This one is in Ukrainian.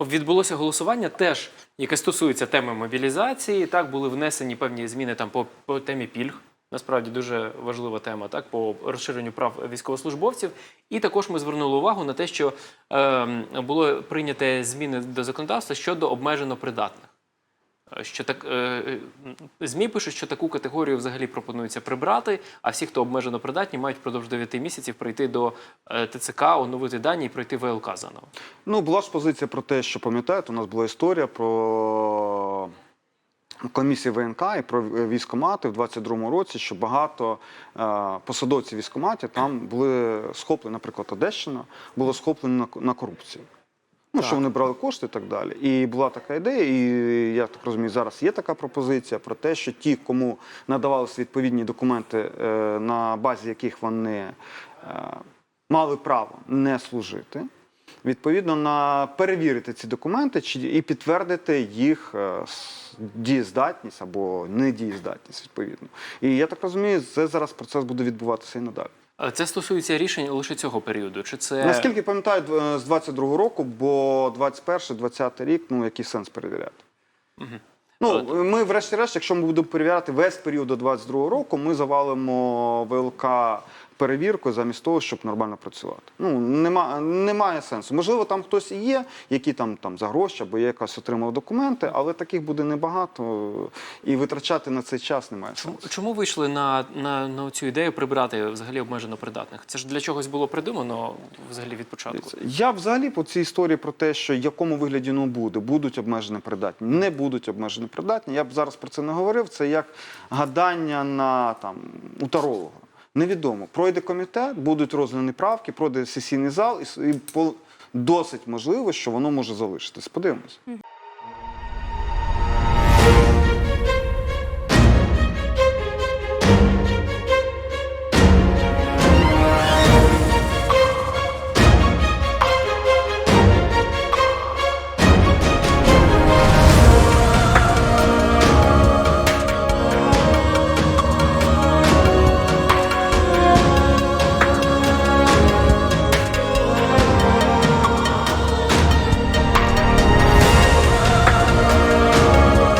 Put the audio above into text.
Відбулося голосування теж, яке стосується теми мобілізації. Так були внесені певні зміни там по, по темі пільг. Насправді дуже важлива тема, так по розширенню прав військовослужбовців. І також ми звернули увагу на те, що е, було прийняте зміни до законодавства щодо обмежено придатних. Що так е, е, змі пишуть, що таку категорію взагалі пропонується прибрати. А всі, хто обмежено придатні, мають впродовж 9 місяців прийти до е, ТЦК, оновити дані і пройти ВЛК заново. Ну, була ж позиція про те, що пам'ятаєте, у нас була історія про комісії ВНК і про військомати в 22-му році, що багато посадовців військоматів там були схоплені, наприклад, Одещина, було схоплено на корупцію. Ну, Так. що вони брали кошти і так далі. І була така ідея, і я так розумію, зараз є така пропозиція про те, що ті, кому надавалися відповідні документи, е, на базі яких вони е, мали право не служити, відповідно на перевірити ці документи чи і підтвердити їх е, дієздатність або недієздатність, відповідно. І я так розумію, це зараз процес буде відбуватися і надалі. Е, Це стосується рішень лише цього періоду. Чи це Наскільки пам'ятаю, з 22-го року, бо 21-20 рік, ну який сенс перевіряти? Ну, ми, врешті-решт, якщо ми будемо перевіряти весь період до 22-го року, ми завалимо ВЛК перевіркою замість того, щоб нормально працювати. Ну, нема, немає сенсу. Можливо, там хтось і є, які там, там за гроші або якось отримав документи, але таких буде небагато, і витрачати на цей час немає сенсу. Чому вийшли на, на, на цю ідею прибрати взагалі обмежено придатних? Це ж для чогось було придумано взагалі від початку. Я взагалі по цій історії про те, що в якому вигляді воно буде, будуть обмежено придатні, не будуть обмежено придатні. Я б зараз про це не говорив. Це як гадання на там у таролога. Невідомо. Пройде комітет, будуть розгляні правки, пройде сесійний зал, і, і досить можливо, що воно може залишитись. Подивимось.